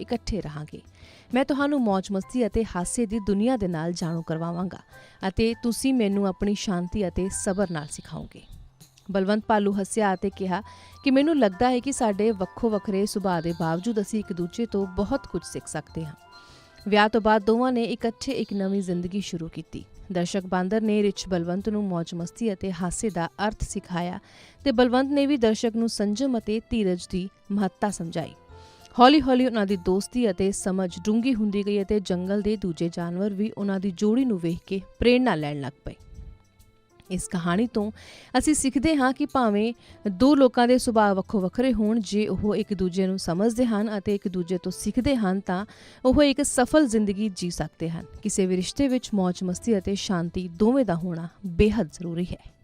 ਇਕੱਠੇ ਰਹਾਂਗੇ। ਮੈਂ ਤੁਹਾਨੂੰ ਮौज ਮਸਤੀ ਅਤੇ ਹਾਸੇ ਦੀ ਦੁਨੀਆ ਦੇ ਨਾਲ ਜਾਣੂ ਕਰਵਾਵਾਂਗਾ ਅਤੇ ਤੁਸੀਂ ਮੈਨੂੰ ਆਪਣੀ ਸ਼ਾਂਤੀ ਅਤੇ ਸਬਰ ਨਾਲ ਸਿਖਾਓਗੇ। ਬਲਵੰਤ ਪਾਲੂ ਹੱਸਿਆ ਅਤੇ ਕਿਹਾ ਕਿ ਮੈਨੂੰ ਲੱਗਦਾ ਹੈ ਕਿ ਸਾਡੇ ਵੱਖੋ ਵੱਖਰੇ ਸੁਭਾਅ ਦੇ ਬਾਵਜੂਦ ਅਸੀਂ ਇੱਕ ਦੂਜੇ ਤੋਂ ਬਹੁਤ ਕੁਝ ਸਿੱਖ ਸਕਦੇ ਹਾਂ। ਵਿਆਹ ਤੋਂ ਬਾਅਦ ਦੋਵਾਂ ਨੇ ਇਕੱਠੇ ਇੱਕ ਨਵੀਂ ਜ਼ਿੰਦਗੀ ਸ਼ੁਰੂ ਕੀਤੀ। ਦਰਸ਼ਕ ਬਾਂਦਰ ਨੇ ਰਿਚ ਬਲਵੰਤ ਨੂੰ ਮौज ਮਸਤੀ ਅਤੇ ਹਾਸੇ ਦਾ ਅਰਥ ਸਿਖਾਇਆ ਤੇ ਬਲਵੰਤ ਨੇ ਵੀ ਦਰਸ਼ਕ ਨੂੰ ਸੰਜਮ ਅਤੇ ਧੀਰਜ ਦੀ ਮਹੱਤਤਾ ਸਮਝਾਈ। ਹੌਲੀ-ਹੌਲੀ ਉਹਨਾਂ ਦੀ ਦੋਸਤੀ ਅਤੇ ਸਮਝ ਡੂੰਗੀ ਹੁੰਦੀ ਗਈ ਅਤੇ ਜੰਗਲ ਦੇ ਦੂਜੇ ਜਾਨਵਰ ਵੀ ਉਹਨਾਂ ਦੀ ਜੋੜੀ ਨੂੰ ਵੇਖ ਕੇ ਪ੍ਰੇਰਣਾ ਲੈਣ ਲੱਗ ਪਏ। ਇਸ ਕਹਾਣੀ ਤੋਂ ਅਸੀਂ ਸਿੱਖਦੇ ਹਾਂ ਕਿ ਭਾਵੇਂ ਦੋ ਲੋਕਾਂ ਦੇ ਸੁਭਾਅ ਵੱਖੋ ਵੱਖਰੇ ਹੋਣ, ਜੇ ਉਹ ਇੱਕ ਦੂਜੇ ਨੂੰ ਸਮਝਦੇ ਹਨ ਅਤੇ ਇੱਕ ਦੂਜੇ ਤੋਂ ਸਿੱਖਦੇ ਹਨ, ਤਾਂ ਉਹ ਇੱਕ ਸਫਲ ਜ਼ਿੰਦਗੀ ਜੀ ਸਕਦੇ ਹਨ। ਕਿਸੇ ਵੀ ਰਿਸ਼ਤੇ ਵਿੱਚ ਮੌਜ ਮਸਤੀ ਅਤੇ ਸ਼ਾਂਤੀ ਦੋਵੇਂ ਦਾ ਹੋਣਾ ਬੇਹੱਦ ਜ਼ਰੂਰੀ ਹੈ।